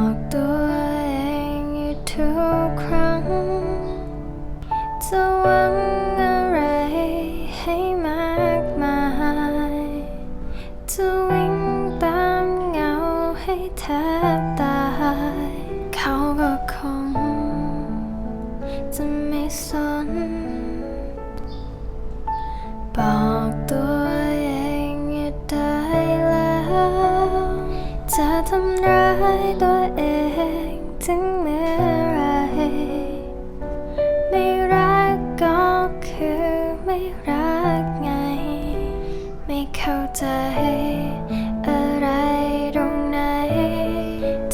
บอกตัวเองอยู่ทุกครั้ง จะหวังอะไรให้มากมาย จะวิ่งตามเงาให้แทบตาย เขาก็คง จะไม่สน บอกตัวเองอยู่ได้แล้ว จะทำร้ายตัว ถึงเมื่อไรไม่รักก็คือไม่รักไง ไม่เข้าใจอะไรตรงไหน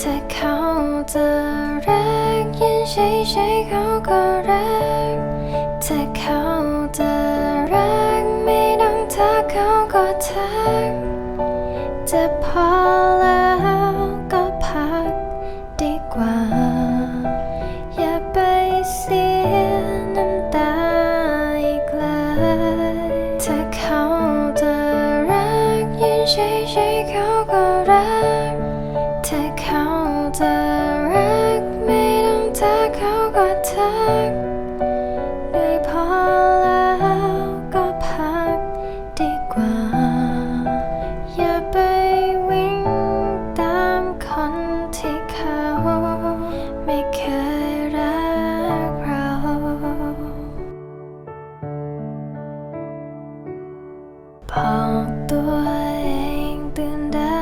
ถ้าเขาจะรักยันใช่ๆเขาก็รัก ถ้าเขาจะรักไม่ต้องทักเขา ก ตัวเองตื่นได้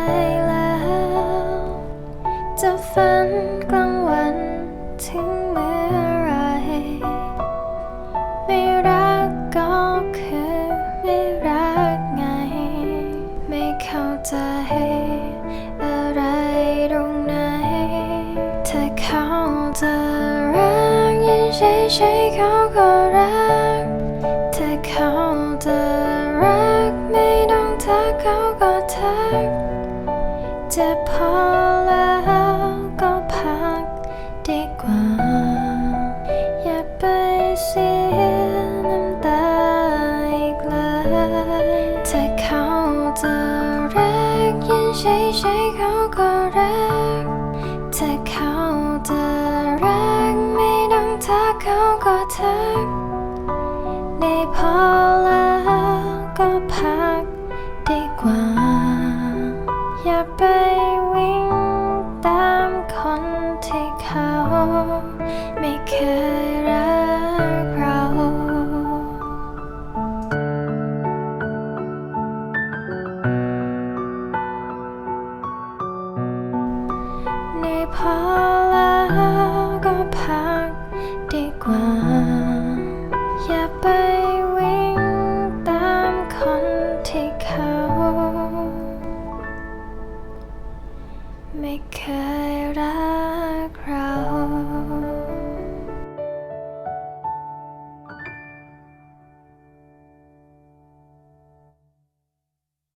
แล้ว จะฝันกลางวันถึงเมื่อไรไม่รักก็คือไม่รักไง ไม่เข้าใจอะไรตรงไหนถ้าเขาจะรักยังใช่ใช่เขาก็รัก จะพอแล้วก็พักดีกว่า อย่าไปเสียน้ำตาอีกเลยถ้าเขาจะรักยังใช่ใช่เขาก็รักถ้าเขาจะรักไม่ต้องทักเขาก็ทัก ไปวิ่งตามคนที่เขาไม่เคยรักเรา ในพอแล้วก็พักดีกว่า อย่าไปวิ่ง make it a.